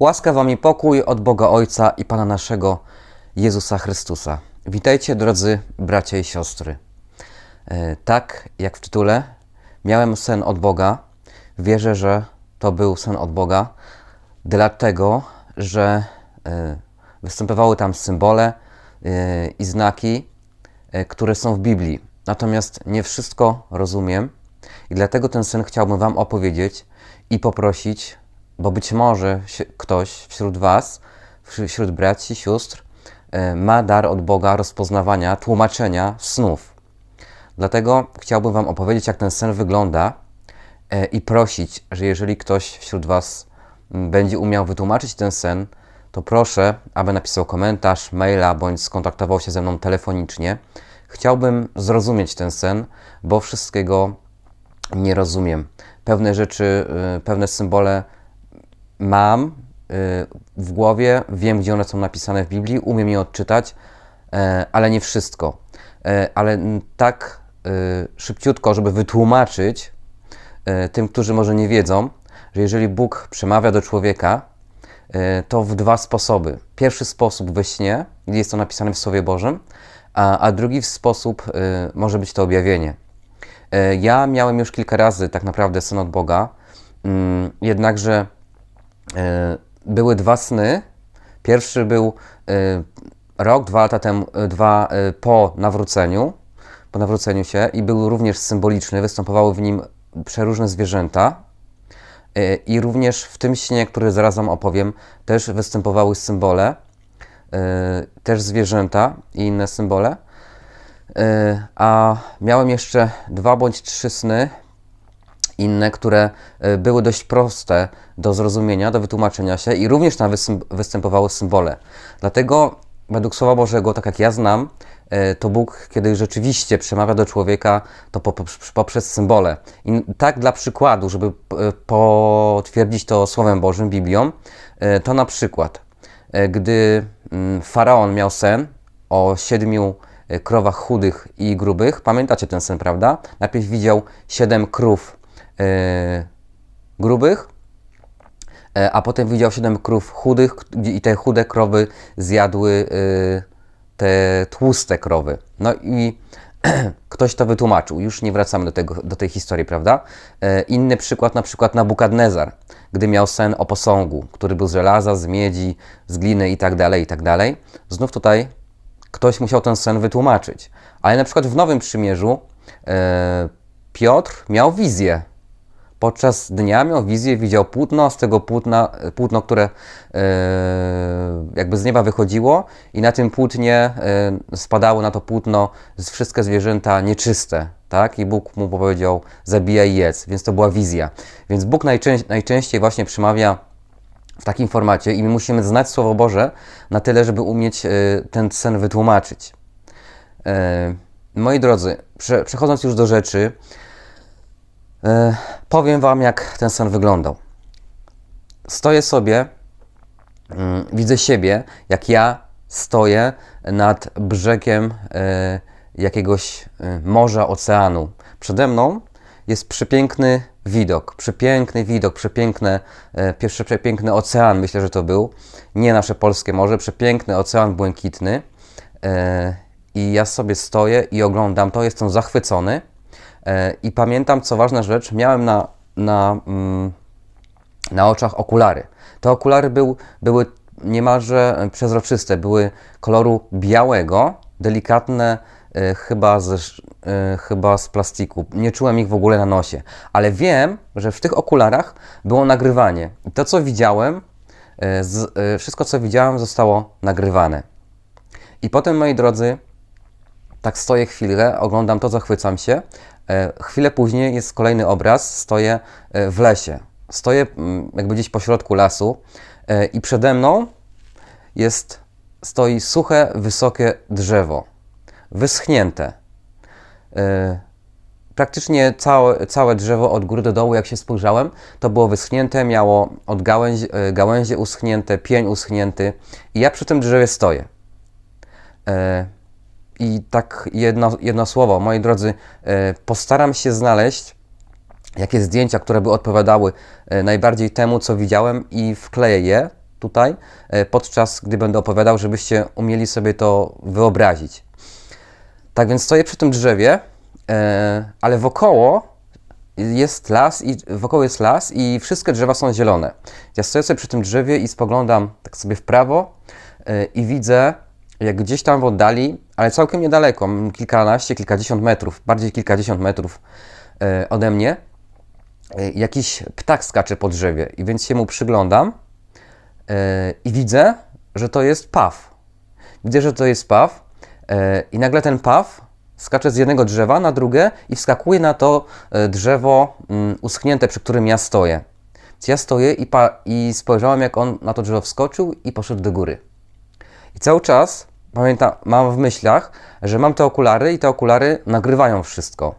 Łaska wam i pokój od Boga Ojca i Pana naszego Jezusa Chrystusa. Witajcie drodzy bracia i siostry. E, Tak jak w tytule, miałem sen od Boga. Wierzę, że to był sen od Boga, dlatego że e, występowały tam symbole e, i znaki, które są w Biblii. Natomiast nie wszystko rozumiem i dlatego ten sen chciałbym Wam opowiedzieć i poprosić, bo być może ktoś wśród Was, wśród- braci, sióstr, e, ma dar od Boga rozpoznawania, tłumaczenia snów. Dlatego chciałbym Wam opowiedzieć, jak ten sen wygląda e, i prosić, że jeżeli ktoś wśród Was m, będzie umiał wytłumaczyć ten sen, to proszę, aby napisał komentarz, maila bądź skontaktował się ze mną telefonicznie. Chciałbym zrozumieć ten sen, bo wszystkiego nie rozumiem. Pewne rzeczy, y, pewne symbole mam y, w głowie, wiem, gdzie one są napisane w Biblii, umiem je odczytać, e, ale nie wszystko. E, Ale tak y, szybciutko, żeby wytłumaczyć e, tym, którzy może nie wiedzą, że jeżeli Bóg przemawia do człowieka, to w dwa sposoby. Pierwszy sposób we śnie, gdzie jest to napisane w Słowie Bożym, a, a drugi sposób może być to objawienie. Ja miałem już kilka razy tak naprawdę sen od Boga, mm, jednakże były dwa sny. Pierwszy był e, rok, dwa lata temu, e, dwa e, po nawróceniu, po nawróceniu się i był również symboliczny. Występowały w nim przeróżne zwierzęta. E, I również w tym śnie, który zaraz Wam opowiem, też występowały symbole, e, też zwierzęta i inne symbole. E, A miałem jeszcze dwa bądź trzy sny inne, które e, były dość proste do zrozumienia, do wytłumaczenia się i również tam występowały symbole. Dlatego według Słowa Bożego, tak jak ja znam, e, to Bóg, kiedy rzeczywiście przemawia do człowieka, to po, po, poprzez symbole. I tak dla przykładu, żeby e, potwierdzić to Słowem Bożym, Biblią, to na przykład, gdy mm, Faraon miał sen o siedmiu krowach chudych i grubych, pamiętacie ten sen, prawda? Najpierw widział siedem krów grubych, e, a potem widział siedem krów chudych i te chude krowy zjadły e, te tłuste krowy. No i ktoś to wytłumaczył. Już nie wracamy do, tego, do tej historii, prawda? E, Inny przykład, na przykład Nabukadnezar, gdy miał sen o posągu, który był z żelaza, z miedzi, z gliny i tak dalej, i tak dalej. Znów tutaj ktoś musiał ten sen wytłumaczyć. Ale na przykład w Nowym Przymierzu e, Piotr miał wizję. Podczas dnia miał wizję, widział płótno, z tego płótna, płótno, które e, jakby z nieba wychodziło i na tym płótnie e, spadało na to płótno wszystkie zwierzęta nieczyste, tak? I Bóg mu powiedział, zabijaj jedz, więc to była wizja. Więc Bóg najczę najczęściej właśnie przemawia w takim formacie i my musimy znać Słowo Boże na tyle, żeby umieć e, ten sen wytłumaczyć. Moi drodzy, prze, przechodząc już do rzeczy, e, powiem Wam, jak ten sen wyglądał. Stoję sobie, mm, widzę siebie, jak ja stoję nad brzegiem e, jakiegoś e, morza, oceanu. Przede mną jest przepiękny widok, przepiękny widok, przepiękne, pierwszy przepiękny ocean, myślę, że to był. Nie nasze polskie morze, przepiękny ocean błękitny. I ja sobie stoję i oglądam to, jestem zachwycony. E, I pamiętam, co ważna rzecz, miałem na, na, mm, na oczach okulary. Te okulary był, były niemalże e, przezroczyste, były koloru białego, delikatne, e, chyba, e, chyba z plastiku. Nie czułem ich w ogóle na nosie, ale wiem, że w tych okularach było nagrywanie. I to, co widziałem, z, wszystko, co widziałem, zostało nagrywane. I potem, moi drodzy, tak stoję chwilę, oglądam to, zachwycam się. E, Chwilę później jest kolejny obraz, stoję e, w lesie. Stoję mm, jakby gdzieś pośrodku lasu e, i przede mną jest, stoi suche, wysokie drzewo, wyschnięte. Praktycznie całe, całe drzewo od góry do dołu, jak się spojrzałem, to było wyschnięte, miało od gałęzi, gałęzie uschnięte, pień uschnięty i ja przy tym drzewie stoję. I tak jedno, jedno słowo, moi drodzy, e, postaram się znaleźć jakieś zdjęcia, które by odpowiadały e, najbardziej temu, co widziałem i wkleję je tutaj, e, podczas gdy będę opowiadał, żebyście umieli sobie to wyobrazić. Tak więc stoję przy tym drzewie, ale wokoło jest las i wokoło jest las i wszystkie drzewa są zielone. Ja stoję sobie przy tym drzewie i spoglądam tak sobie w prawo i widzę, jak gdzieś tam w oddali, ale całkiem niedaleko, kilkanaście, kilkadziesiąt metrów, bardziej kilkadziesiąt metrów e, ode mnie, e, jakiś ptak skacze po drzewie i więc się mu przyglądam e, i widzę, że to jest paw. Widzę, że to jest paw i nagle ten paw skacze z jednego drzewa na drugie i wskakuje na to drzewo uschnięte, przy którym ja stoję. Więc ja stoję i, i spojrzałem, jak on na to drzewo wskoczył i poszedł do góry. I cały czas pamiętam, mam w myślach, że mam te okulary i te okulary nagrywają wszystko.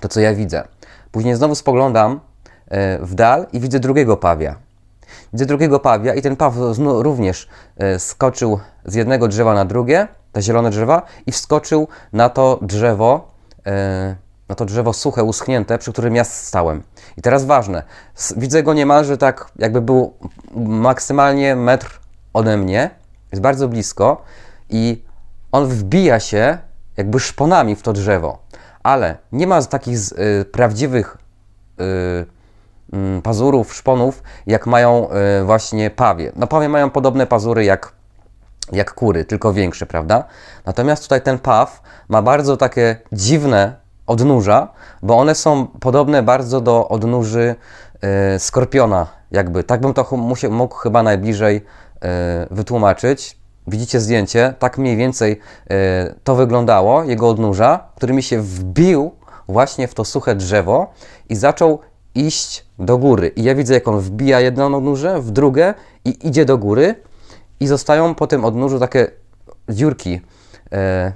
To, co ja widzę. Później znowu spoglądam e, w dal i widzę drugiego pawia. Widzę drugiego pawia i ten paw również e, skoczył z jednego drzewa na drugie, te zielone drzewa, i wskoczył na to drzewo, e, na to drzewo suche, uschnięte, przy którym ja stałem. I teraz ważne, widzę go niemalże tak, jakby był maksymalnie metr ode mnie, jest bardzo blisko i on wbija się jakby szponami w to drzewo, ale nie ma takich y, prawdziwych y, mm, pazurów, szponów, jak mają y, właśnie pawie. No pawie mają podobne pazury jak, jak kury, tylko większe, prawda? Natomiast tutaj ten paw ma bardzo takie dziwne odnóża, bo one są podobne bardzo do odnóży y, skorpiona, jakby. Tak bym to mógł chyba najbliżej y, wytłumaczyć. Widzicie zdjęcie, tak mniej więcej y, to wyglądało, jego odnóża, który mi się wbił właśnie w to suche drzewo i zaczął iść do góry. I ja widzę, jak on wbija jedno odnóże w drugie i idzie do góry i zostają po tym odnóżu takie dziurki e,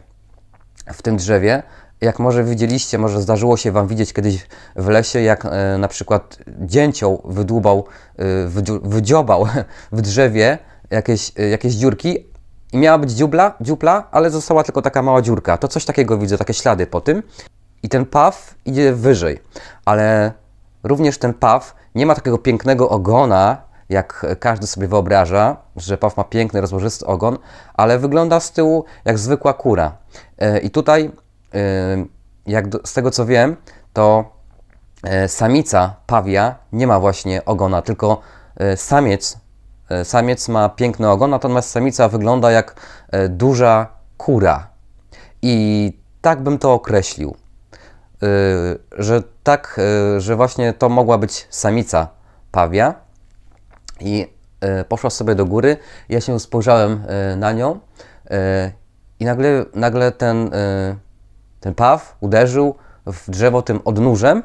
w tym drzewie. Jak może widzieliście, może zdarzyło się Wam widzieć kiedyś w lesie, jak e, na przykład dzięcioł wydłubał, e, wydziobał w drzewie jakieś, e, jakieś dziurki i miała być dziupla, dziupla, ale została tylko taka mała dziurka. To coś takiego widzę, takie ślady po tym. I ten paw idzie wyżej, ale również ten paw nie ma takiego pięknego ogona, jak każdy sobie wyobraża, że paw ma piękny, rozłożysty ogon, ale wygląda z tyłu jak zwykła kura. E, I tutaj, e, jak z tego co wiem, to e, samica pawia nie ma właśnie ogona, tylko samiec, samiec ma piękny ogon, natomiast samica wygląda jak e, duża kura. I tak bym to określił. Y, że tak, że właśnie to mogła być samica pawia i poszła sobie do góry. Ja się spojrzałem na nią i nagle, nagle ten, ten paw uderzył w drzewo tym odnóżem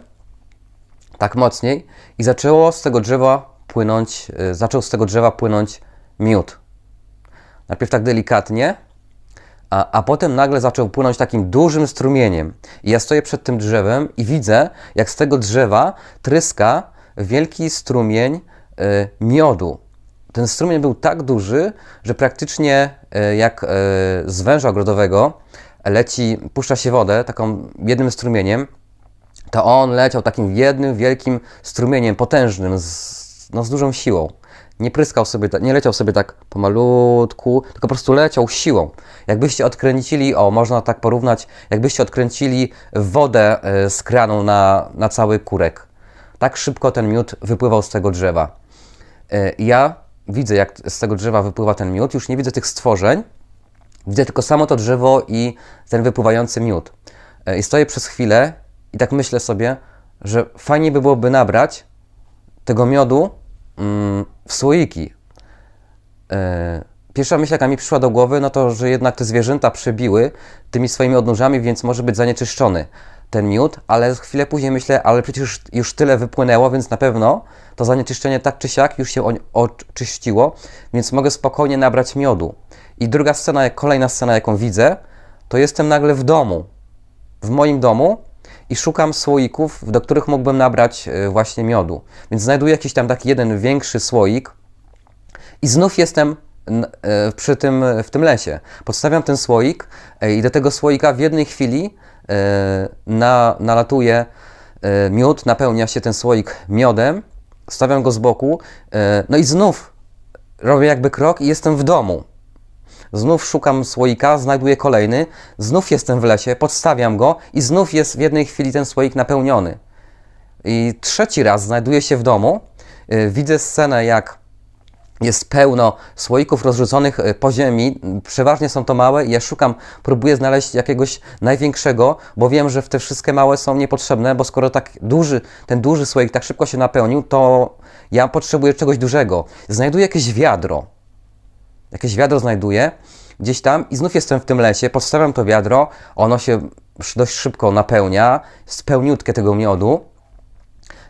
tak mocniej i zaczęło z tego drzewa płynąć, y, zaczął z tego drzewa płynąć miód. Najpierw tak delikatnie, a, a potem nagle zaczął płynąć takim dużym strumieniem. I ja stoję przed tym drzewem i widzę, jak z tego drzewa tryska wielki strumień y, miodu. Ten strumień był tak duży, że praktycznie y, jak y, z węża ogrodowego leci, puszcza się wodę taką jednym strumieniem, to on leciał takim jednym wielkim strumieniem, potężnym, z, no, z dużą siłą. Nie pryskał sobie, nie leciał sobie tak pomalutku, tylko po prostu leciał siłą. Jakbyście odkręcili, o, można tak porównać, jakbyście odkręcili wodę e, z kranu na, na cały kurek. Tak szybko ten miód wypływał z tego drzewa. E, Ja widzę, jak z tego drzewa wypływa ten miód, już nie widzę tych stworzeń, Widzę tylko samo to drzewo i ten wypływający miód. E, I stoję przez chwilę i tak myślę sobie, że fajnie by byłoby nabrać tego miodu w słoiki. E, Pierwsza myśl, jaka mi przyszła do głowy, no to, że jednak te zwierzęta przebiły tymi swoimi odnóżami, więc może być zanieczyszczony ten miód, ale chwilę później myślę, ale przecież już, tyle wypłynęło, więc na pewno to zanieczyszczenie tak czy siak już się oczyściło, więc mogę spokojnie nabrać miodu. I druga scena, kolejna scena, jaką widzę, to jestem nagle w domu, w moim domu i szukam słoików, do których mógłbym nabrać e, właśnie miodu. Więc znajduję jakiś tam taki jeden większy słoik, i znów jestem e, przy tym, w tym lesie. Podstawiam ten słoik e, i do tego słoika w jednej chwili na, nalatuje miód, napełnia się ten słoik miodem, stawiam go z boku, no i znów robię jakby krok i jestem w domu. Znów szukam słoika, znajduję kolejny, znów jestem w lesie, podstawiam go i znów jest w jednej chwili ten słoik napełniony. I trzeci raz znajduję się w domu, y, widzę scenę, jak jest pełno słoików rozrzuconych y, po ziemi, przeważnie są to małe ja szukam, próbuję znaleźć jakiegoś największego, bo wiem, że te wszystkie małe są niepotrzebne, bo skoro tak duży, ten duży słoik tak szybko się napełnił, to ja potrzebuję czegoś dużego. Znajduję jakieś wiadro, jakieś wiadro znajduję gdzieś tam i znów jestem w tym lesie, podstawiam to wiadro, ono się dość szybko napełnia, jest pełniutkie tego miodu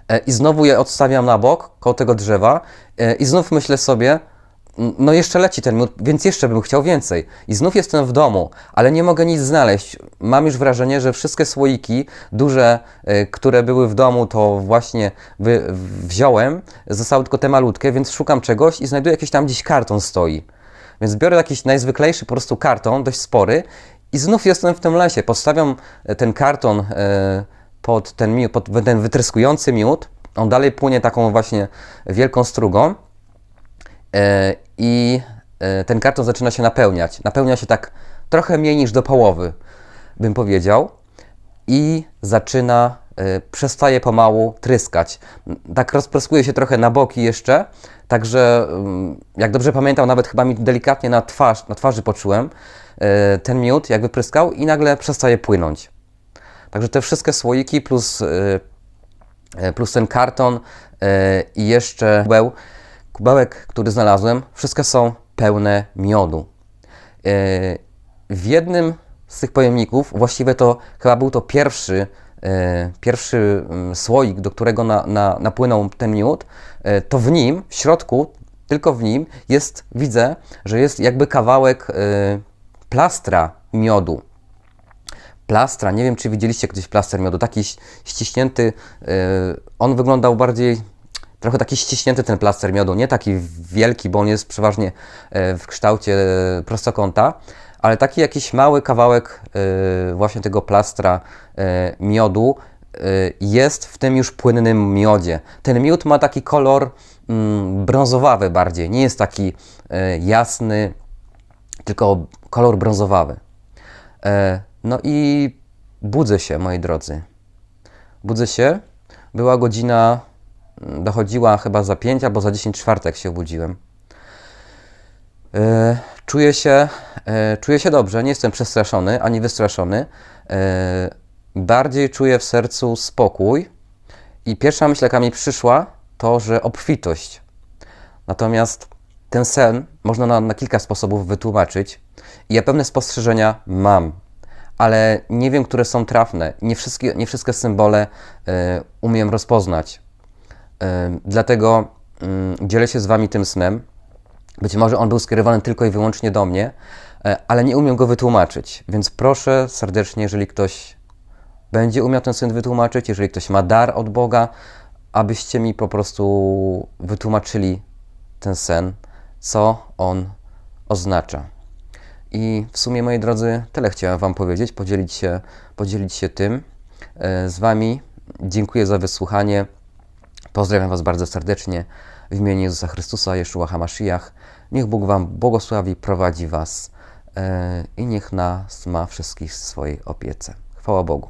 e, i znowu je odstawiam na bok, koło tego drzewa e, i znów myślę sobie, "N- no jeszcze leci ten miód, więc jeszcze bym chciał więcej. I znów jestem w domu, ale nie mogę nic znaleźć. Mam już wrażenie, że wszystkie słoiki duże, e, które były w domu, to właśnie wziąłem, zostały tylko te malutkie, więc szukam czegoś i znajduję jakiś tam gdzieś karton stoi. Więc biorę jakiś najzwyklejszy po prostu karton, dość spory i znów jestem w tym lesie. Podstawiam e, ten karton e, pod ten, pod ten wytryskujący miód. On dalej płynie taką właśnie wielką strugą e, i ten karton zaczyna się napełniać. Napełnia się tak trochę mniej niż do połowy, bym powiedział. I zaczyna, przestaje pomału tryskać. Tak rozpryskuje się trochę na boki jeszcze, także mm, jak dobrze pamiętam, nawet chyba mi delikatnie na, twarz, na twarzy poczułem e, ten miód, jak wypryskał i nagle przestaje płynąć. Także te wszystkie słoiki plus, e, plus ten karton i jeszcze kubeł, kubełek, który znalazłem, wszystkie są pełne miodu. W jednym z tych pojemników, właściwie to chyba był to pierwszy, pierwszy mm, słoik, do którego na, na, napłynął ten miód, e, to w nim, w środku, tylko w nim jest, widzę, że jest jakby kawałek e, plastra miodu plastra. Nie wiem, czy widzieliście kiedyś plaster miodu. Taki ściśnięty. on wyglądał bardziej. Trochę taki ściśnięty ten plaster miodu. Nie taki wielki, bo on jest przeważnie e, w kształcie prostokąta, ale taki jakiś mały kawałek e, właśnie tego plastra e, miodu jest w tym już płynnym miodzie. Ten miód ma taki kolor mm, brązowawy bardziej. Nie jest taki jasny, tylko kolor brązowawy. No i budzę się, moi drodzy. Budzę się. Była godzina, dochodziła chyba za 5 albo za 10 czwartek się obudziłem. E, Czuję się, e, czuję się dobrze, nie jestem przestraszony ani wystraszony. E, Bardziej czuję w sercu spokój i pierwsza myśl, jaka mi przyszła, to, że obfitość. Natomiast ten sen można na, na kilka sposobów wytłumaczyć i ja pewne spostrzeżenia mam, ale nie wiem, które są trafne. Nie wszystkie, nie wszystkie symbole umiem rozpoznać. Dlatego mm, dzielę się z Wami tym snem. Być może on był skierowany tylko i wyłącznie do mnie, e, ale nie umiem go wytłumaczyć. Więc proszę serdecznie, jeżeli ktoś będzie umiał ten sen wytłumaczyć, jeżeli ktoś ma dar od Boga, abyście mi po prostu wytłumaczyli ten sen, co on oznacza. I w sumie, moi drodzy, tyle chciałem Wam powiedzieć, podzielić się, podzielić się tym e, z Wami. Dziękuję za wysłuchanie. Pozdrawiam Was bardzo serdecznie w imieniu Jezusa Chrystusa, Jeszua HaMashiach. Niech Bóg Wam błogosławi, prowadzi Was e, i niech nas ma wszystkich w swojej opiece. Chwała Bogu.